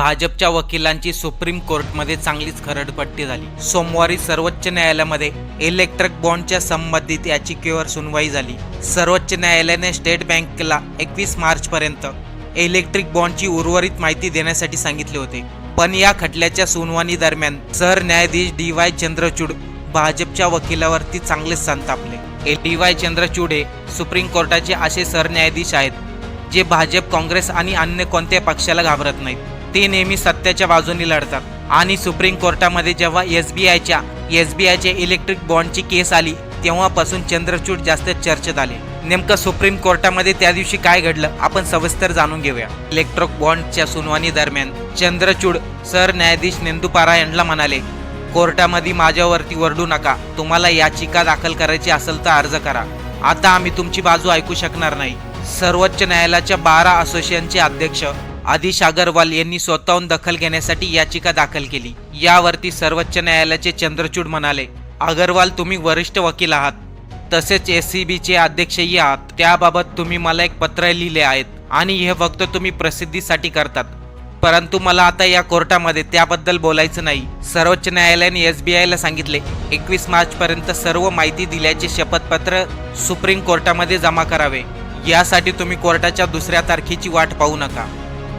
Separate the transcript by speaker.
Speaker 1: भाजपच्या वकिलांची सुप्रीम कोर्टमध्ये चांगलीच खरडपट्टी झाली. सोमवारी सर्वोच्च न्यायालयामध्ये इलेक्ट्रिक बॉन्डच्या संबंधित याचिकेवर सुनवाई झाली. सर्वोच्च न्यायालयाने स्टेट बँकेला एकवीस मार्चपर्यंत इलेक्ट्रिक बॉन्डची उर्वरित माहिती देण्यासाठी सांगितले होते. पण या खटल्याच्या सुनावणी दरम्यान सरन्यायाधीश डी वाय चंद्रचूड भाजपच्या वकिलावरती चांगलेच संतापले डी वाय चंद्रचूड हे सुप्रीम कोर्टाचे असे सरन्यायाधीश आहेत जे भाजप काँग्रेस आणि अन्य कोणत्या पक्षाला घाबरत नाहीत. ते नेहमी सत्याच्या बाजूने लढतात. आणि सुप्रीम कोर्टामध्ये जेव्हा एस बी आयच्या एस बी आयच्या इलेक्ट्रिक बॉन्डची केस आली तेव्हापासून चंद्रचूड जास्त चर्चेत आले. नेमकं सुप्रीम कोर्टामध्ये त्या दिवशी काय घडलं आपण सविस्तर जाणून घेऊया. इलेक्ट्रिक बॉन्डच्या सुनावणी दरम्यान चंद्रचूड सरन्यायाधीश नेंदुपारा यांना म्हणाले कोर्टामध्ये माझ्यावरती वरडू नका तुम्हाला याचिका दाखल करायची असेल तर अर्ज करा. आता आम्ही तुमची बाजू ऐकू शकणार नाही. सर्वोच्च न्यायालयाच्या बारा असोसिएशनचे अध्यक्ष आदिश अगरवाल यांनी स्वतःहून दखल घेण्यासाठी याचिका दाखल केली. यावरती सर्वोच्च न्यायालयाचे चंद्रचूड म्हणाले अगरवाल तुम्ही वरिष्ठ वकील आहात. तसेच एस सी बीचे अध्यक्षही आहात. त्याबाबत तुम्ही मला एक पत्र लिहिले आहेत आणि हे फक्त तुम्ही प्रसिद्धीसाठी करतात. परंतु मला आता या कोर्टामध्ये त्याबद्दल बोलायचं नाही. सर्वोच्च न्यायालयाने एस बी आयला सांगितले एकवीस मार्चपर्यंत सर्व माहिती दिल्याचे शपथपत्र सुप्रीम कोर्टामध्ये जमा करावे. यासाठी तुम्ही कोर्टाच्या दुसऱ्या तारखेची वाट पाहू नका.